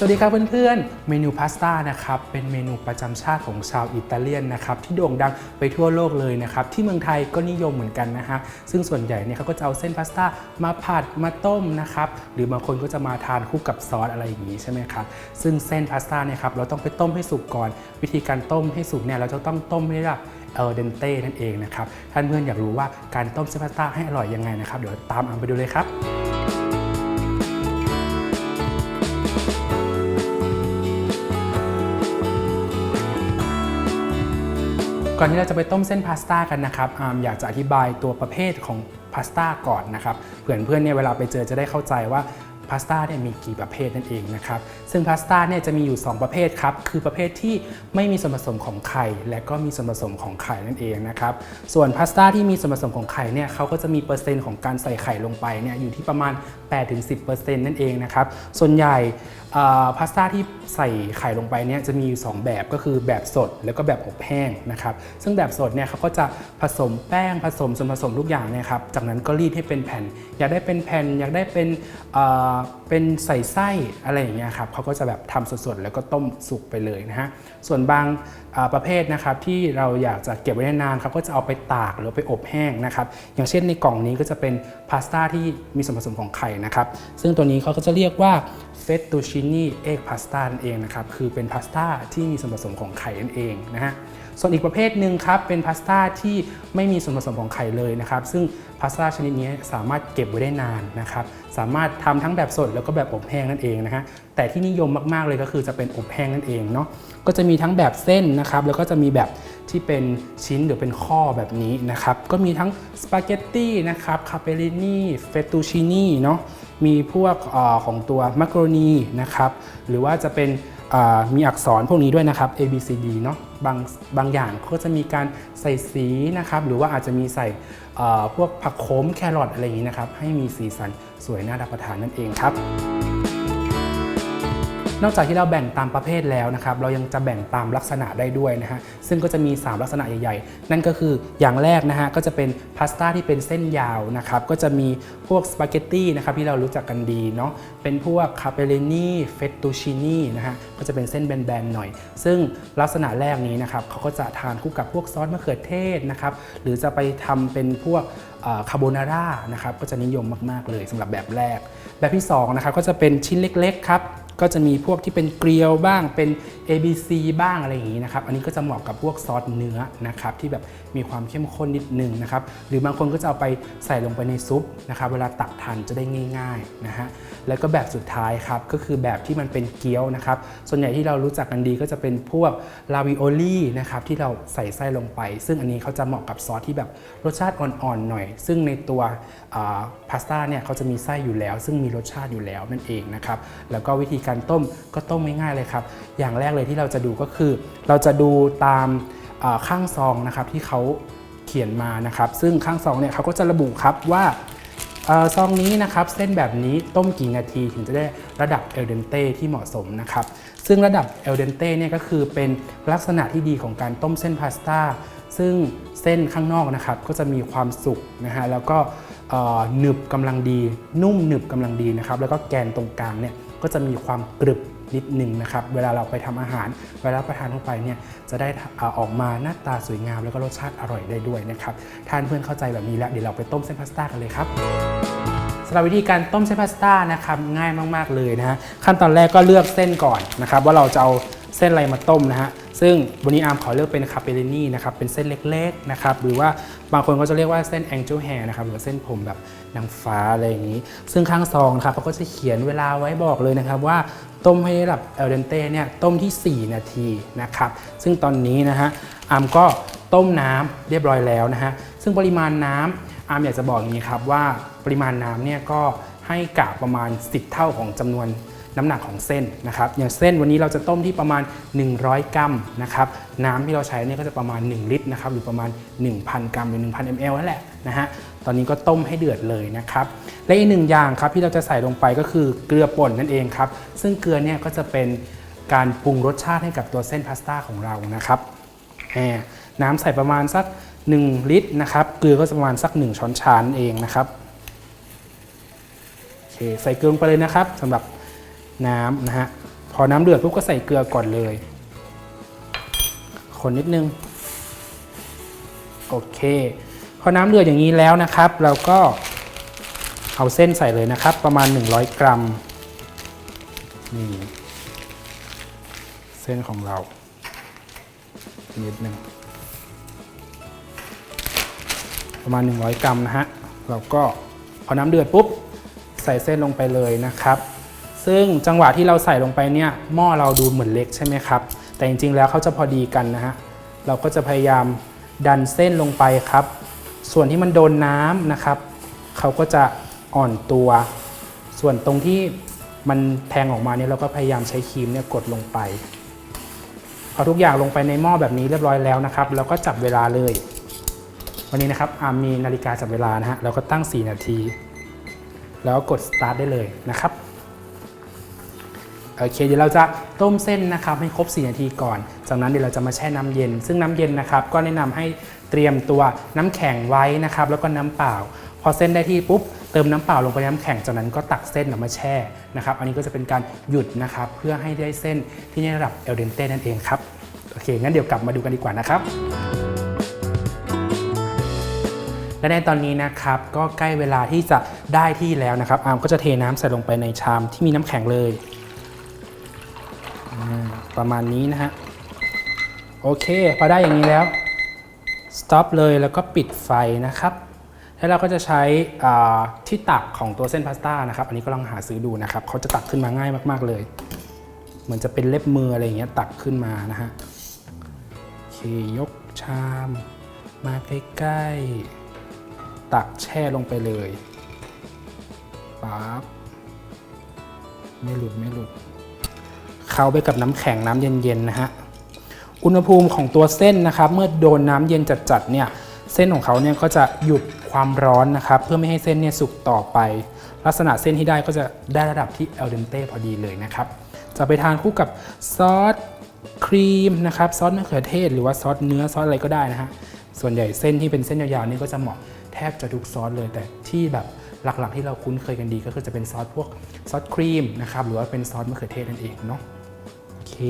สวัสดีครับเพื่อนๆ เมนูพาสต้านะครับเป็นเมนูประจำชาติของชาวอิตาเลียนนะครับที่โด่งดังไปทั่วโลกเลยนะครับที่เมืองไทยก็นิยมเหมือนกันนะฮะซึ่งส่วนใหญ่เนี่ยเขาก็จะเอาเส้นพาสต้ามาผัดมาต้มนะครับหรือบางคนก็จะมาทานคู่กับซอสอะไรอย่างนี้ใช่ไหมครับซึ่งเส้นพาสต้าเนี่ยครับเราต้องไปต้มให้สุกก่อน วิธีการต้มให้สุกเนี่ยเราจะต้องต้มให้ได้แบบเอลเดนเต้นั่นเองนะครับท่านเพื่อนอยากรู้ว่าการต้มเส้นพาสต้าให้อร่อยยังไงนะครับเดี๋ยวตามอัมไปดูเลยครับ ก่อนที่เราจะไปต้มเส้นพาสต้ากันนะครับอาร์มอยากจะอธิบายตัวประเภทของพาสต้าก่อนนะครับเพื่อนเพื่อนเนี่ยเวลาไปเจอจะได้เข้าใจว่าพาสต้าเนี่ยมีกี่ประเภทนั่นเองนะครับซึ่งพาสต้าเนี่ยจะมีอยู่ 2 ประเภทครับคือประเภทที่ไม่มีส่วนผสมของไข่ และก็มีส่วนผสมของไข่นั่นเองนะครับส่วนพาสต้าที่มีส่วนผสมของไข่เนี่ยเขาก็จะมีเปอร์เซ็นต์ของการใส่ไข่ลงไปเนี่ยอยู่ที่ประมาณ 8-10%นั่นเองนะครับส่วนใหญ่ พาสต้าที่ใส่ไข่ลงไปเนี่ยจะมีอยู่ 2 แบบก็คือแบบสดแล้วก็แบบอบแห้งนะครับซึ่งแบบสดเนี่ยเขาก็จะผสมแป้งผสมส่วนผสมทุกอย่างเนี่ยครับจากนั้นก็รีดให้เป็นแผ่น อยากได้เป็นแผ่น อยากได้เป็นเป็นใส่ไส้อะไรอย่างเงี้ยครับเขาก็จะแบบทำสดๆแล้วก็ต้มสุกไปเลยนะฮะส่วนบางประเภทนะครับที่เราอยากจะเก็บไว้นานๆเขาก็จะเอาไปตากหรือไปอบแห้งนะครับอย่างเช่นในกล่องนี้ก็จะเป็นพาสต้าที่มีส่วนผสมของไข่นะครับซึ่งตัวนี้เขาก็จะเรียกว่าเฟตตูชินนี่เอ็กพาสต้านั่นเองนะครับคือเป็นพาสต้าที่มีส่วนผสมของไข่นั่นเองนะฮะส่วนอีกประเภทหนึ่งครับเป็นพาสต้าที่ไม่มีส่วนผสมของไข่เลยนะครับซึ่งพาสต้าชนิดนี้สามารถเก็บไว้ได้นานนะครับสามารถทำทั้งแบบสดแล้วก็แบบอบแห้งนั่นเองนะฮะแต่ที่นิยมมากๆเลยก็คือจะเป็นอบแห้งนั่นเองเนาะก็จะมีทั้งแบบเส้นนะครับแล้วก็จะมีแบบ ที่เป็นชิ้นหรือเป็นข้อแบบนี้นะครับ ก็มีทั้งสปาเกตตี้นะครับคาเปรินี่เฟตูชินีเนาะมีพวกอของตัวมักโรนีนะครับหรือว่าจะเป็นมีอักษรพวกนี้ด้วยนะครับ A B C D เนาะบางบางอย่างก็จะมีการใส่สีนะครับ หรือว่าอาจจะมีใส่พวกผักโขมแครอทอะไรอย่างนี้นะครับ ให้มีสีสันสวยน่ารับประทานนั่นเองครับ นอกจากที่เราแบ่งตามประเภทแล้วนะครับ เรายังจะแบ่งตามลักษณะได้ด้วยนะฮะ ซึ่งก็จะมี 3 ลักษณะใหญ่ๆ นั่นก็คืออย่างแรกนะฮะ ก็จะเป็นพาสต้าที่เป็นเส้นยาวนะครับ ก็จะมีพวกสปาเกตตี้นะครับที่เรารู้จักกันดีเนาะ เป็นพวกคาเปเรนี่เฟตตูชินี่นะฮะ ก็จะเป็นเส้นแบนๆหน่อย ซึ่งลักษณะแรกนี้นะครับเขาก็จะทานคู่กับพวกซอสมะเขือเทศนะครับ หรือจะไปทำเป็นพวกคาโบนาร่านะครับ ก็จะนิยมมากๆเลยสำหรับแบบแรก แบบที่สองนะครับก็จะเป็นชิ้นเล็กๆครับ ก็จะมีพวกที่เป็นเกลียวบ้างเป็น ABC บ้างอะไรอย่างนี้นะครับ อันนี้ก็จะเหมาะกับพวกซอสเนื้อนะครับที่แบบมีความเข้มข้นนิดนึงนะครับ หรือบางคนก็จะเอาไปใส่ลงไปในซุปนะครับเวลาตักทานจะได้ง่ายๆนะฮะ แล้วก็แบบสุดท้ายครับก็คือแบบที่มันเป็นเกี๊ยวนะครับ ส่วนใหญ่ที่เรารู้จักกันดีก็จะเป็นพวกลาวิโอลี่นะครับที่เราใส่ไส้ลงไป ซึ่งอันนี้เขาจะเหมาะกับซอสที่แบบรสชาติอ่อนๆหน่อย ซึ่งในตัวพาสต้าเนี่ยเขาจะมีไส้อยู่แล้ว ซึ่งมีรสชาติอยู่แล้วนั่นเองนะครับแล้วก็วิธีการต้มก็ต้มง่ายๆเลยครับ อย่างแรกเลยที่เราจะดูก็คือ เราจะดูตามข้างซองนะครับที่เขาเขียนมานะครับ ซึ่งข้างซองเนี่ยเขาก็จะระบุครับว่าซองนี้นะครับเส้นแบบนี้ต้มกี่นาทีถึงจะได้ระดับเอลเดนเต้ที่เหมาะสมนะครับ ซึ่งระดับเอลเดนเต้เนี่ยก็คือเป็นลักษณะที่ดีของการต้มเส้นพาสต้าซึ่งเส้นข้างนอกนะครับก็จะมีความสุกนะฮะแล้วก็ หนึบกำลังดี นุ่มหนึบกำลังดีนะครับ แล้วก็แกนตรงกลางเนี่ยก็จะมีความกรึบนิดหนึ่งนะครับ เวลาเราไปทำอาหาร เวลาประทานเข้าไปเนี่ยจะได้ออออกมาหน้าตาสวยงาม แล้วก็รสชาติอร่อยได้ด้วยนะครับทานเพื่อนเข้าใจแบบนี้แล้วเดี๋ยวเราไปต้มเส้นพาสต้ากันเลยครับสำหรับวิธีการต้มเส้นพาสต้านะครับง่ายมาก ๆเลยนะฮะขั้นตอนแรกก็เลือกเส้นก่อนนะครับ ว่าเราจะเอา เส้นอะไรมาต้มนะฮะซึ่งวันนี้อาร์มขอเลือกเป็นคาเปเรนี่นะครับเป็นเส้นเล็กๆนะครับหรือว่าบางคนก็จะเรียกว่าเส้นแองเจิลแฮร์นะครับหรือว่าเส้นผมแบบนางฟ้าอะไรอย่างนี้ ซึ่งข้างซองนะครับเขาก็จะเขียนเวลาไว้บอกเลยนะครับว่าต้มให้ระดับเอลเดนเต้เนี่ยต้มที่ 4 นาทีนะครับซึ่งตอนนี้นะฮะอาร์มก็ต้มน้ำเรียบร้อยแล้วนะฮะซึ่งปริมาณน้ำอาร์มอยากจะบอกอย่างนี้ครับว่าปริมาณน้ำเนี่ยก็ให้กะประมาณ 10 เท่าของจำนวน น้ำหนักของเส้นนะครับ อย่างเส้นวันนี้เราจะต้มที่ประมาณ 100 กรัมนะครับน้ำที่เราใช้เนี่ยก็จะประมาณ 1 ลิตรนะครับหรือประมาณ 1,000 กรัมหรือ 1,000 ml นั่นแหละนะฮะตอนนี้ก็ต้มให้เดือดเลยนะครับและอีกหนึ่งอย่างครับที่เราจะใส่ลงไปก็คือเกลือป่นนั่นเองครับซึ่งเกลือเนี่ยก็จะเป็นการปรุงรสชาติให้กับตัวเส้นพาสต้าของเรานะครับแหน้ำใส่ประมาณสัก 1 ลิตรนะครับเกลือก็ประมาณสัก 1 ช้อนชานเองนะครับโอเคใส่เกลือไปเลยนะครับสำหรับ น้ำนะฮะ พอน้ำเดือดปุ๊บก็ใส่เกลือก่อนเลย คนนิดนึง โอเค พอน้ำเดือดอย่างนี้แล้วนะครับ เราก็เอาเส้นใส่เลยนะครับ ประมาณ 100 กรัม นี่เส้นของเรา นิดนึงประมาณ 100 กรัมนะฮะ เราก็พอน้ำเดือดปุ๊บ ใส่เส้นลงไปเลยนะครับ ซึ่งจังหวะที่เราใส่ลงไปเนี่ยหม้อเราดูเหมือนเล็กใช่ไหมครับ แต่จริงๆแล้วเขาจะพอดีกันนะฮะ เราก็จะพยายามดันเส้นลงไปครับ ส่วนที่มันโดนน้ำนะครับ เขาก็จะอ่อนตัว ส่วนตรงที่มันแทงออกมาเนี่ยเราก็พยายามใช้ครีมเนี่ยกดลงไปพอทุกอย่างลงไปในหม้อแบบนี้เรียบร้อยแล้วนะครับ เราก็จับเวลาเลย วันนี้นะครับอามีนาฬิกาจับเวลานะฮะเราก็ตั้ง 4 นาที แล้วก็กด start ได้เลยนะครับ โอเคเดี๋ยวเราจะต้มเส้นนะครับให้ครบ 4 นาทีก่อน จากนั้นเดี๋ยวเราจะมาแช่น้ำเย็น ซึ่งน้ำเย็นนะครับก็แนะนำให้เตรียมตัวน้ำแข็งไว้นะครับแล้วก็น้ำเปล่า พอเส้นได้ที่ปุ๊บเติมน้ำเปล่าลงไปในน้ำแข็งจากนั้นก็ตักเส้นออกมาแช่นะครับ อันนี้ก็จะเป็นการหยุดนะครับ เพื่อให้ได้เส้นที่ในระดับเอลเดนเต้นั่นเองครับ โอเค งั้นเดี๋ยวกลับมาดูกันดีกว่านะครับ และในตอนนี้นะครับก็ใกล้เวลาที่จะได้ที่แล้วนะครับ อาร์มก็จะเทน้ำใส่ลงไปในชามที่มีน้ำแข็งเลย ประมาณนี้นะฮะ โอเค พอได้อย่างนี้แล้ว stop เลยแล้วก็ปิดไฟนะครับ แล้วเราก็จะใช้ที่ตักของตัวเส้นพาสต้านะครับ อันนี้ก็ลองหาซื้อดูนะครับ เขาจะตักขึ้นมาง่ายมาก ๆเลย เหมือนจะเป็นเล็บมืออะไรอย่างเงี้ยตักขึ้นมานะฮะ โอเค ยกชาม มาใกล้ๆ ตักแช่ลงไปเลยปั๊บไม่หลุดไม่หลุด เข้าไปกับน้ำแข็งน้ำเย็นๆนะฮะอุณหภูมิของตัวเส้นนะครับ เมื่อโดนน้ำเย็นจัดๆเนี่ยเส้นของเขาเนี่ยก็จะหยุดความร้อนนะครับ เพื่อไม่ให้เส้นเนี่ยสุกต่อไป ลักษณะเส้นที่ได้ก็จะได้ระดับที่เอลเดนเต้พอดีเลยนะครับ จะไปทานคู่กับซอสครีมนะครับซอสมะเขือเทศ หรือว่าซอสเนื้อซอสอะไรก็ได้นะฮะส่วนใหญ่เส้นที่เป็นเส้นยาวๆนี่ก็จะเหมาะแทบจะทุกซอสเลย แต่ที่แบบหลักๆที่เราคุ้นเคยกันดีก็คือจะเป็นซอสพวกซอสครีมนะครับหรือว่าเป็นซอสมะเขือเทศนั่นเองเนาะ เค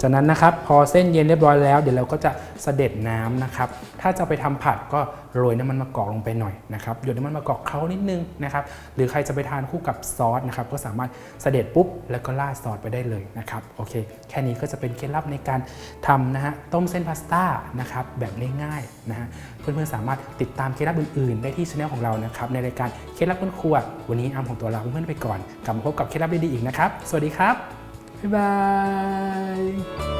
จากนั้นนะครับพอเส้นเย็นเรียบร้อยแล้ว เดี๋ยวเราก็จะเสด็จน้ำนะครับ ถ้าจะไปทำผัดก็โรยน้ำมันมะกอกลงไปหน่อยนะครับหยดน้ำมันมะกอกเขานิดนึงนะครับ หรือใครจะไปทานคู่กับซอสนะครับก็สามารถเสด็จปุ๊บแล้วก็ราดซอสไปได้เลยนะครับโอเค แค่นี้ก็จะเป็นเคล็ดลับในการทำนะฮะต้มเส้นพาสต้านะครับแบบง่ายๆนะฮะเพื่อนๆสามารถติดตามเคล็ดลับอื่นๆ ได้ที่ช anel ของเรานะครับในรายการเคล็ดลับคนครัว วันนี้อ้ํของตัวเราเพื่อนๆไปก่อนกลับมาพบกับเคล็ดลับดีๆอีกนะครับ สวัสดีครับ บ๊ายบาย